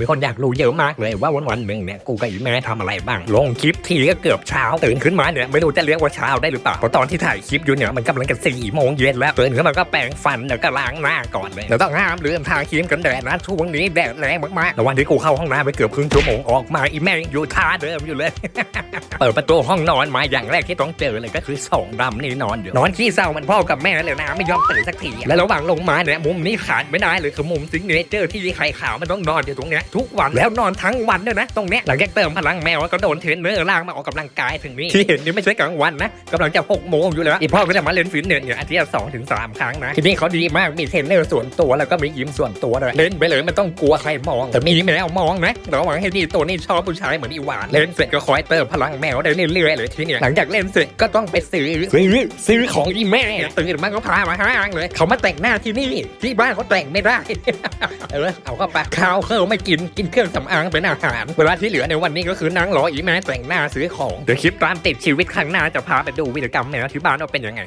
มีคนอยากรู้เยอะมากเลยว่าวันวันๆหนึ่งเนี่ยกูกับอีแม่ทำอะไรบ้าง ลงคลิปทีก็เกือบเช้าตื่นขึ้นมาเนี่ยไม่รู้จะเรียกว่าเช้าได้หรือเปล่าเพราะตอนที่ถ่ายคลิปอยู่เนี่ยมันกำลังจะสี่โมงเย็นแล้วตื่นขึ้นมาก็แปรงฟันแล้วก็ล้างหน้าก่อนเลยแล้วต้องห้ามลืมทาครีมกันแดดนะช่วงนี้แดดแรงมากๆแล้ววันที่กูเข้าห้องน้ำไปเกือบครึ่งชั่วโมงออกมาอีแม่อยู่ท่าเดิมอยู่เลย เปิดประตูห้องนอนมาอย่างแรกที่ต้องเจอเลยก็คือสองดำนี่นอนอยู่นอนขี้เศร้ามันพ่อกับแม่เลยนะไม่ยอมตื่นสักทีแล้วระหว่างลงมาเนี่ยมุมนี้ขาดไม่ได้เลยคือมุมซิงเนเจอร์ที่ไข่ขาวมันต้องนอนอยู่ตรงเนี้ยทุกวันแล้วนอนทั้งวันด้วยนะตรงเนี้ยหลังจากเติมพลังแมวก็โดนเทรนเนอร์ล่างมาออกกำลังกายถึงนี้ที่เห็นนี่ไม่ใช่กลางวันนะกำลังจะหกโมงอยู่แล้วอีพ่อก็จะมาเล่นฟิตเนสเนี่ยอาทิตย์ละสองถึงสามครั้งนะที่นี่เขาดีมากมีเทรนเนอร์ส่วนตัวแล้วก็มียิมส่วนตัวด้วยเล่นไปเลยไม่ต้องกลัวใครมองแต่มีแมวมองนะระวังให้ดีตัวนี้ชอบผู้ชายเหมือนอีหวานเล่นเสร็จก็คอยเติมพลังแมวได้เรื่อยๆเลยทีเนี้หลังจากเล่นเสร็จก็ต้องไปซื้อซื้อซื้อของอีแม่ตื่นมาก็พามาห้างเลย เขามาแต่งหน้าที่นี่ที่บ้านเขาแต่งไม่ได้เออเอาเข้าไปข้าวเขาไม่กินกินเครื่องสำอางเป็นอาหาร เวลาที่เหลือในวันนี้ก็คือนั่งรออีแม่แต่งหน้าซื้อของ เดี๋ยวคลิปตามติดชีวิตข้างหน้าจะพาไปดูวิธีกรรมแมวที่บ้านว่าเป็นยังไง